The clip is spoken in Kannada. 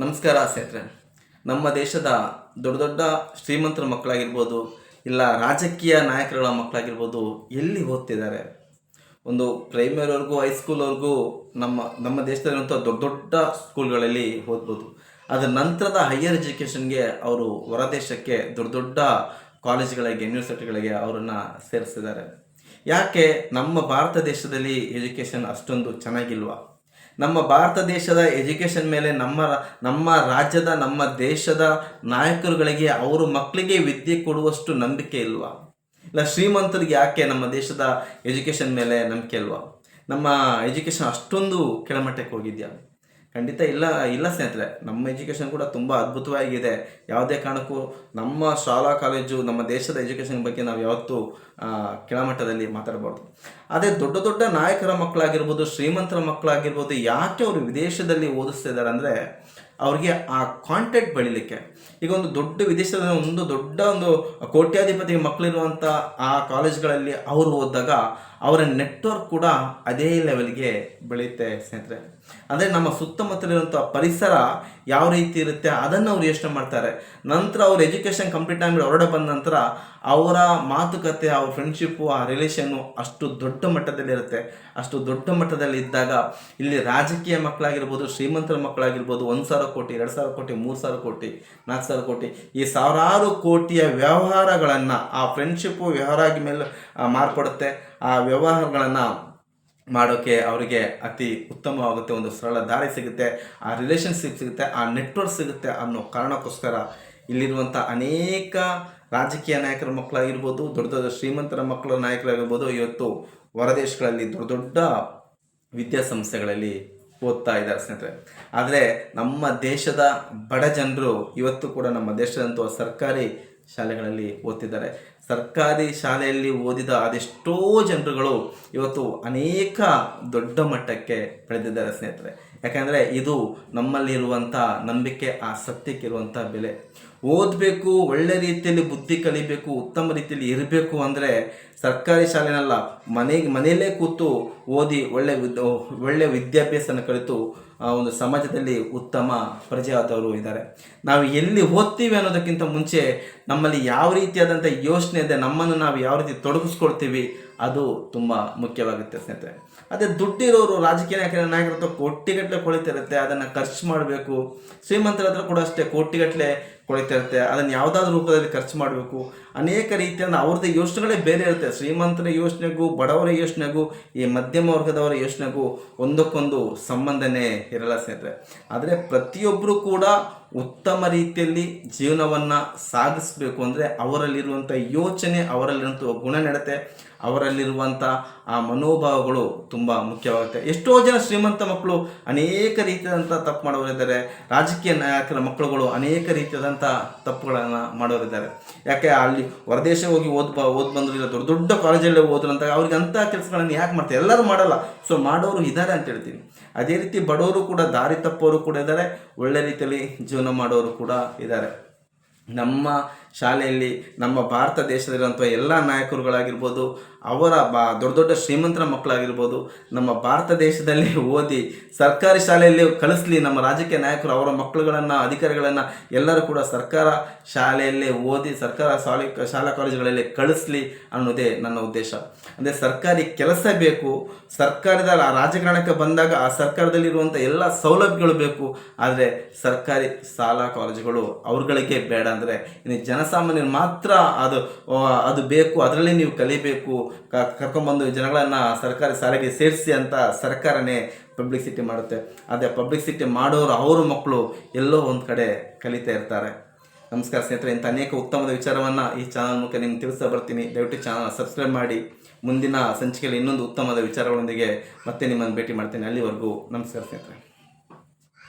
ನಮಸ್ಕಾರ ಸ್ನೇಹಿತರೆ. ನಮ್ಮ ದೇಶದ ದೊಡ್ಡ ದೊಡ್ಡ ಶ್ರೀಮಂತರ ಮಕ್ಕಳಾಗಿರ್ಬೋದು, ಇಲ್ಲ ರಾಜಕೀಯ ನಾಯಕರುಗಳ ಮಕ್ಕಳಾಗಿರ್ಬೋದು ಎಲ್ಲಿ ಓದ್ತಿದ್ದಾರೆ? ಒಂದು ಪ್ರೈಮರಿವರೆಗೂ ಹೈಸ್ಕೂಲ್ವರೆಗೂ ನಮ್ಮ ನಮ್ಮ ದೇಶದಲ್ಲಿರುವಂಥ ದೊಡ್ಡ ದೊಡ್ಡ ಸ್ಕೂಲ್ಗಳಲ್ಲಿ ಓದ್ಬೋದು. ಅದರ ನಂತರದ ಹೈಯರ್ ಎಜುಕೇಷನ್ಗೆ ಅವರು ಹೊರದೇಶಕ್ಕೆ ದೊಡ್ಡ ದೊಡ್ಡ ಕಾಲೇಜ್ಗಳಿಗೆ ಯೂನಿವರ್ಸಿಟಿಗಳಿಗೆ ಅವರನ್ನು ಸೇರಿಸಿದ್ದಾರೆ ಯಾಕೆ ನಮ್ಮ ಭಾರತ ದೇಶದಲ್ಲಿ ಎಜುಕೇಷನ್ ಅಷ್ಟೊಂದು ಚೆನ್ನಾಗಿಲ್ವಾ? ನಮ್ಮ ಭಾರತ ದೇಶದ ಎಜುಕೇಷನ್ ಮೇಲೆ ನಮ್ಮ ನಮ್ಮ ರಾಜ್ಯದ, ನಮ್ಮ ದೇಶದ ನಾಯಕರುಗಳಿಗೆ, ಅವರು ಮಕ್ಕಳಿಗೆ ವಿದ್ಯೆ ಕೊಡುವಷ್ಟು ನಂಬಿಕೆ ಇಲ್ವಾ? ಇಲ್ಲ, ಶ್ರೀಮಂತರಿಗೆ ಯಾಕೆ ನಮ್ಮ ದೇಶದ ಎಜುಕೇಷನ್ ಮೇಲೆ ನಂಬಿಕೆ ಇಲ್ವಾ? ನಮ್ಮ ಎಜುಕೇಷನ್ ಅಷ್ಟೊಂದು ಕೆಳಮಟ್ಟಕ್ಕೆ ಹೋಗಿದ್ಯಾ? ಖಂಡಿತ ಇಲ್ಲ ಇಲ್ಲ ಸ್ನೇಹಿತರೆ. ನಮ್ಮ ಎಜುಕೇಷನ್ ಕೂಡ ತುಂಬ ಅದ್ಭುತವಾಗಿದೆ. ಯಾವುದೇ ಕಾರಣಕ್ಕೂ ನಮ್ಮ ಶಾಲಾ, ಕಾಲೇಜು, ನಮ್ಮ ದೇಶದ ಎಜುಕೇಷನ್ ಬಗ್ಗೆ ನಾವು ಯಾವತ್ತೂ ಕೆಳಮಟ್ಟದಲ್ಲಿ ಮಾತಾಡಬಾರ್ದು. ಅದೇ ದೊಡ್ಡ ದೊಡ್ಡ ನಾಯಕರ ಮಕ್ಕಳಾಗಿರ್ಬೋದು, ಶ್ರೀಮಂತರ ಮಕ್ಕಳಾಗಿರ್ಬೋದು, ಯಾಕೆ ಅವರು ವಿದೇಶದಲ್ಲಿ ಓದಿಸ್ತಾ ಇದ್ದಾರೆ ಅಂದರೆ ಅವ್ರಿಗೆ ಆ ಕಾಂಟ್ಯಾಕ್ಟ್ ಬೆಳಿಲಿಕ್ಕೆ. ಈಗ ಒಂದು ದೊಡ್ಡ ವಿದೇಶದ ಒಂದು ದೊಡ್ಡ ಒಂದು ಕೋಟ್ಯಾಧಿಪತಿ ಮಕ್ಕಳಿರುವಂಥ ಆ ಕಾಲೇಜ್ಗಳಲ್ಲಿ ಅವರು ಓದಿದಾಗ ಅವರ ನೆಟ್ವರ್ಕ್ ಕೂಡ ಅದೇ ಲೆವೆಲ್ಗೆ ಬೆಳೆಯುತ್ತೆ ಸ್ನೇಹಿತರೆ. ಅಂದರೆ ನಮ್ಮ ಸುತ್ತಮುತ್ತಲಿರುವಂಥ ಪರಿಸರ ಯಾವ ರೀತಿ ಇರುತ್ತೆ ಅದನ್ನು ಅವ್ರು ಯೋಚನೆ ಮಾಡ್ತಾರೆ. ನಂತರ ಅವ್ರ ಎಜುಕೇಷನ್ ಕಂಪ್ಲೀಟ್ ಆಗಿ ಹೊರಡ ಬಂದ ನಂತರ ಅವರ ಮಾತುಕತೆ ಅವ್ರ ಫ್ರೆಂಡ್ಶಿಪ್ಪು ಆ ರಿಲೇಷನ್ನು ಅಷ್ಟು ದೊಡ್ಡ ಮಟ್ಟದಲ್ಲಿ ಇರುತ್ತೆ. ಅಷ್ಟು ದೊಡ್ಡ ಮಟ್ಟದಲ್ಲಿ ಇದ್ದಾಗ ಇಲ್ಲಿ ರಾಜಕೀಯ ಮಕ್ಕಳಾಗಿರ್ಬೋದು, ಶ್ರೀಮಂತರ ಮಕ್ಕಳಾಗಿರ್ಬೋದು, ಒಂದು ಸಾವಿರ ಕೋಟಿ, ಎರಡು ಸಾವಿರ ಕೋಟಿ, ಮೂರು ಸಾವಿರ ಕೋಟಿ, ನಾಲ್ಕು ಸಾವಿರ ಕೋಟಿ, ಈ ಸಾವಿರಾರು ಕೋಟಿಯ ವ್ಯವಹಾರಗಳನ್ನು, ಆ ಫ್ರೆಂಡ್ಶಿಪ್ಪು ವ್ಯವಹಾರ ಮೇಲೆ ಮಾರ್ಪಡುತ್ತೆ. ಆ ವ್ಯವಹಾರಗಳನ್ನು ಮಾಡೋಕ್ಕೆ ಅವರಿಗೆ ಅತಿ ಉತ್ತಮವಾಗುತ್ತೆ, ಒಂದು ಸರಳ ದಾರಿ ಸಿಗುತ್ತೆ, ಆ ರಿಲೇಷನ್ಶಿಪ್ ಸಿಗುತ್ತೆ, ಆ ನೆಟ್ವರ್ಕ್ ಸಿಗುತ್ತೆ ಅನ್ನೋ ಕಾರಣಕ್ಕೋಸ್ಕರ ಇಲ್ಲಿರುವಂಥ ಅನೇಕ ರಾಜಕೀಯ ನಾಯಕರ ಮಕ್ಕಳಾಗಿರ್ಬೋದು, ದೊಡ್ಡ ದೊಡ್ಡ ಶ್ರೀಮಂತರ ಮಕ್ಕಳ ನಾಯಕರಾಗಿರ್ಬೋದು, ಇವತ್ತು ಹೊರದೇಶಗಳಲ್ಲಿ ದೊಡ್ಡ ದೊಡ್ಡ ವಿದ್ಯಾಸಂಸ್ಥೆಗಳಲ್ಲಿ ಓದ್ತಾ ಇದ್ದಾರೆ ಸ್ನೇಹಿತರೆ. ಆದರೆ ನಮ್ಮ ದೇಶದ ಬಡ ಜನರು ಇವತ್ತು ಕೂಡ ನಮ್ಮ ದೇಶದಂತಹ ಸರ್ಕಾರಿ ಶಾಲೆಗಳಲ್ಲಿ ಓದ್ತಿದ್ದಾರೆ. ಸರ್ಕಾರಿ ಶಾಲೆಯಲ್ಲಿ ಓದಿದ ಅದೆಷ್ಟೋ ಜನರುಗಳು ಇವತ್ತು ಅನೇಕ ದೊಡ್ಡ ಮಟ್ಟಕ್ಕೆ ಬೆಳೆದಿದ್ದಾರೆ ಸ್ನೇಹಿತರೆ. ಯಾಕಂದರೆ ಇದು ನಮ್ಮಲ್ಲಿರುವಂಥ ನಂಬಿಕೆ ಆ ಸತ್ಯಕ್ಕಿರುವಂಥ ಬೆಲೆ. ಓದಬೇಕು, ಒಳ್ಳೆ ರೀತಿಯಲ್ಲಿ ಬುದ್ಧಿ ಕಲಿಬೇಕು, ಉತ್ತಮ ರೀತಿಯಲ್ಲಿ ಇರಬೇಕು ಅಂದರೆ ಸರ್ಕಾರಿ ಶಾಲೆನಲ್ಲ ಮನೆಗೆ ಮನೆಯಲ್ಲೇ ಕೂತು ಓದಿ ಒಳ್ಳೆ ಒಳ್ಳೆ ವಿದ್ಯಾಭ್ಯಾಸನ ಕಲಿತು, ಆ, ಒಂದು ಸಮಾಜದಲ್ಲಿ ಉತ್ತಮ ಪ್ರಜೆಯಾದವರು ಇದ್ದಾರೆ. ನಾವು ಎಲ್ಲಿ ಓದ್ತೀವಿ ಅನ್ನೋದಕ್ಕಿಂತ ಮುಂಚೆ ನಮ್ಮಲ್ಲಿ ಯಾವ ರೀತಿಯಾದಂಥ ಯೋಚನೆ ಇದೆ, ನಮ್ಮನ್ನು ನಾವು ಯಾವ ರೀತಿ ತೊಡಗಿಸ್ಕೊಳ್ತೀವಿ ಅದು ತುಂಬ ಮುಖ್ಯವಾಗುತ್ತೆ ಸ್ನೇಹಿತರೆ. ಅದೇ ದುಡ್ಡಿರೋರು ರಾಜಕೀಯ ನಾಯಕರ ನಾಯಕರ ಹತ್ರ ಕೋಟಿಗಟ್ಟಲೆ ಕೊಳಿತಿರುತ್ತೆ, ಅದನ್ನು ಖರ್ಚು ಮಾಡಬೇಕು. ಶ್ರೀಮಂತರ ಹತ್ರ ಕೂಡ ಅಷ್ಟೇ ಕೋಟಿಗಟ್ಟಲೆ ಕೊಳಿತಿರುತ್ತೆ, ಅದನ್ನು ಯಾವುದಾದ್ರೂ ರೂಪದಲ್ಲಿ ಖರ್ಚು ಮಾಡಬೇಕು. ಅನೇಕ ರೀತಿಯಿಂದ ಅವ್ರದ್ದು ಯೋಚನೆಗಳೇ ಬೇರೆ ಇರುತ್ತೆ. ಶ್ರೀಮಂತರ ಯೋಚನೆಗೂ, ಬಡವರ ಯೋಚನೆಗೂ, ಈ ಮಧ್ಯಮ ವರ್ಗದವರ ಯೋಚನೆಗೂ ಒಂದಕ್ಕೊಂದು ಸಂಬಂಧನೇ ಇರಲ್ಲ ಸ್ನೇಹಿತರೆ. ಆದರೆ ಪ್ರತಿಯೊಬ್ಬರು ಕೂಡ ಉತ್ತಮ ರೀತಿಯಲ್ಲಿ ಜೀವನವನ್ನು ಸಾಧಿಸಬೇಕು ಅಂದರೆ ಅವರಲ್ಲಿರುವಂಥ ಯೋಚನೆ ಅವರಲ್ಲಿರುವಂಥ ಗುಣನಡತೆ ಅವರಲ್ಲಿರುವಂಥ ಆ ಮನೋಭಾವಗಳು ತುಂಬ ಮುಖ್ಯವಾಗುತ್ತೆ. ಎಷ್ಟೋ ಜನ ಶ್ರೀಮಂತ ಮಕ್ಕಳು ಅನೇಕ ರೀತಿಯಾದಂಥ ತಪ್ಪು ಮಾಡೋರಿದ್ದಾರೆ. ರಾಜಕೀಯ ನಾಯಕರ ಮಕ್ಕಳುಗಳು ಅನೇಕ ರೀತಿಯಾದಂಥ ತಪ್ಪುಗಳನ್ನು ಮಾಡೋರಿದ್ದಾರೆ. ಯಾಕೆ? ಅಲ್ಲಿ ಹೊರದೇಶ ಹೋಗಿ ಓದ್ ಓದ್ ಇಲ್ಲ, ದೊಡ್ಡ ದೊಡ್ಡ ಕಾಲೇಜಲ್ಲಿ ಓದ್ರಂತ ಅಂತ ಅವ್ರಿಗೆ ಅಂಥ ಕೆಲಸಗಳನ್ನು ಯಾಕೆ ಮಾಡ್ತಾರೆ? ಎಲ್ಲರೂ ಮಾಡಲ್ಲ. ಸೊ ಮಾಡೋರು ಇದ್ದಾರೆ ಅಂತ ಹೇಳ್ತೀನಿ. ಅದೇ ರೀತಿ ಬಡವರು ಕೂಡ, ದಾರಿ ತಪ್ಪೋರು ಕೂಡ ಇದ್ದಾರೆ ಒಳ್ಳೆ ರೀತಿಯಲ್ಲಿ ಜೀವನ ಮಾಡೋರು ಕೂಡ ಇದ್ದಾರೆ ನಮ್ಮ ಶಾಲೆಯಲ್ಲಿ ನಮ್ಮ ಭಾರತ ದೇಶದಲ್ಲಿರುವಂಥ ಎಲ್ಲ ನಾಯಕರುಗಳಾಗಿರ್ಬೋದು, ಅವರ ಬಾ, ದೊಡ್ಡ ದೊಡ್ಡ ಶ್ರೀಮಂತರ ಮಕ್ಕಳಾಗಿರ್ಬೋದು, ನಮ್ಮ ಭಾರತ ದೇಶದಲ್ಲಿ ಓದಿ ಸರ್ಕಾರಿ ಶಾಲೆಯಲ್ಲಿ ಕಳಿಸ್ಲಿ ನಮ್ಮ ರಾಜಕೀಯ ನಾಯಕರು ಅವರ ಮಕ್ಕಳುಗಳನ್ನು, ಅಧಿಕಾರಿಗಳನ್ನು, ಎಲ್ಲರೂ ಕೂಡ ಸರ್ಕಾರ ಶಾಲೆಯಲ್ಲಿ ಓದಿ, ಸರ್ಕಾರ ಶಾಲೆ, ಶಾಲಾ ಕಾಲೇಜುಗಳಲ್ಲಿ ಕಳಿಸ್ಲಿ ಅನ್ನೋದೇ ನನ್ನ ಉದ್ದೇಶ. ಅಂದರೆ ಸರ್ಕಾರಿ ಕೆಲಸ ಬೇಕು, ಸರ್ಕಾರದ ರಾಜಕಾರಣಕ್ಕೆ ಬಂದಾಗ ಆ ಸರ್ಕಾರದಲ್ಲಿರುವಂಥ ಎಲ್ಲ ಸೌಲಭ್ಯಗಳು ಬೇಕು, ಆದರೆ ಸರ್ಕಾರಿ ಶಾಲಾ ಕಾಲೇಜುಗಳು ಅವ್ರಗಳಿಗೆ ಬೇಡ ಅಂದರೆ ಇನ್ನು ಜನಸಾಮಾನ್ಯರು ಮಾತ್ರ ಅದು ಅದು ಬೇಕು, ಅದರಲ್ಲಿ ನೀವು ಕಲಿಬೇಕು ಕರ್ಕೊಂಬಂದು ಜನಗಳನ್ನು ಸರ್ಕಾರಿ ಶಾಲೆಗೆ ಸೇರಿಸಿ ಅಂತ ಸರ್ಕಾರನೇ ಪಬ್ಲಿಸಿಟಿ ಮಾಡುತ್ತೆ. ಅದೇ ಪಬ್ಲಿಸಿಟಿ ಮಾಡೋರು ಅವ್ರ ಮಕ್ಕಳು ಎಲ್ಲೋ ಒಂದು ಕಡೆ ಕಲಿತಾ ಇರ್ತಾರೆ. ನಮಸ್ಕಾರ ಸ್ನೇಹಿತರೆ, ಇಂಥ ಅನೇಕ ಉತ್ತಮದ ವಿಚಾರವನ್ನು ಈ ಚಾನಲ್ ಮೂಲಕ ನಿಮ್ಗೆ ತಿಳಿಸ್ತಾ ಬರ್ತೀನಿ. ದಯವಿಟ್ಟು ಚಾನಲ್ ಸಬ್ಸ್ಕ್ರೈಬ್ ಮಾಡಿ. ಮುಂದಿನ ಸಂಚಿಕೆಯಲ್ಲಿ ಇನ್ನೊಂದು ಉತ್ತಮದ ವಿಚಾರಗಳೊಂದಿಗೆ ಮತ್ತೆ ನಿಮ್ಮನ್ನು ಭೇಟಿ ಮಾಡ್ತೀನಿ. ಅಲ್ಲಿವರೆಗೂ ನಮಸ್ಕಾರ ಸ್ನೇಹಿತರೆ.